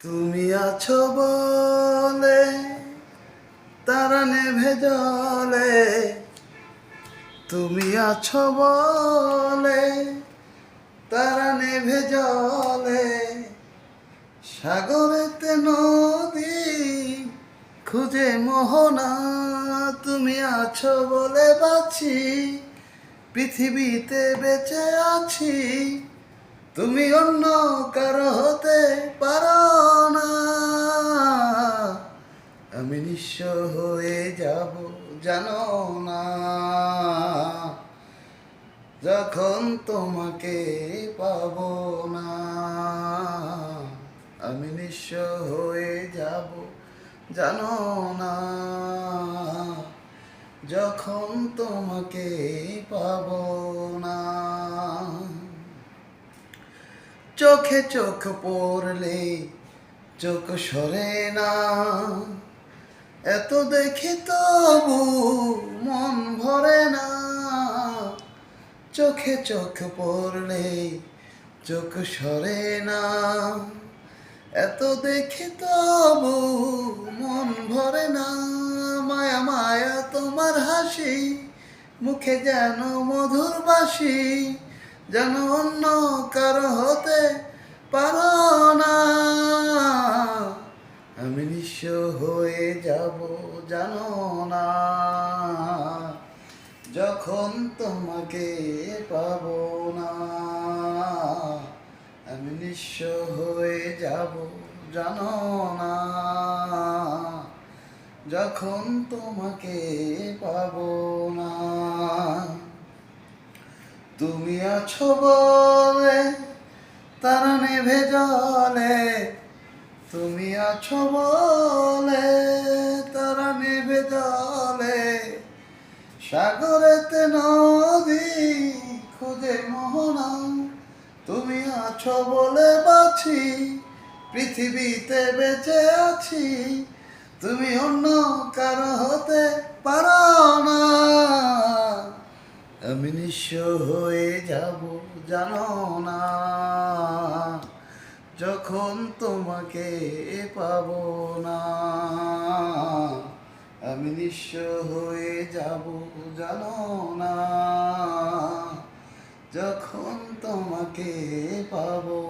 তুমি আছো বলে, তারা নেভে জলে। তুমি আছো বলে, তারা নেভে জলে। সাগরেতে নদী খুঁজে মোহনা, তুমি আছো বলে বাঁচি, পৃথিবীতে বেঁচে আছি। তুমি অন্য কারও হতে পারো আমি নিঃস্ব হয়ে যাব, জানো না। যখন তোমাকে পাবো না, আমি নিঃস্ব হয়ে যাব, জানো না। যখন তোমাকে পাব না, চোখে চোখ পড়লে চোখ সরে না। এত দেখি তবু মন ভরে না। চোখে চোখ পড়লে চোখ সরে না। এত দেখি তবু মন ভরে না। মায়া মায়া, তোমার হাসি, মুখে যেন মধুর বাসি, যেন অন্য কারও হতে পারো না আমি নিঃস্ব হয়ে যাব জানো না, যখন তোমাকে পাবো না, আমি নিঃস্ব হয়ে যাব, জানো না। যখন তোমাকে পাবো না, তুমি আছো বলে, তারা নেভে জলে, তুমি আছো বলে। জলে, সাগরেতে নদী খুঁজে মোহনা। তুমি আছো বলে বাছি, পৃথিবীতে বেঁচে আছি। তুমি অন্য কারও হতে পারো না। আমি নিঃস্ব হয়ে যাব, জানো না। যখন তোমাকে পাবো না। আমি নিঃস্ব হয়ে যাব জানো না। যখন তোমাকে পাবো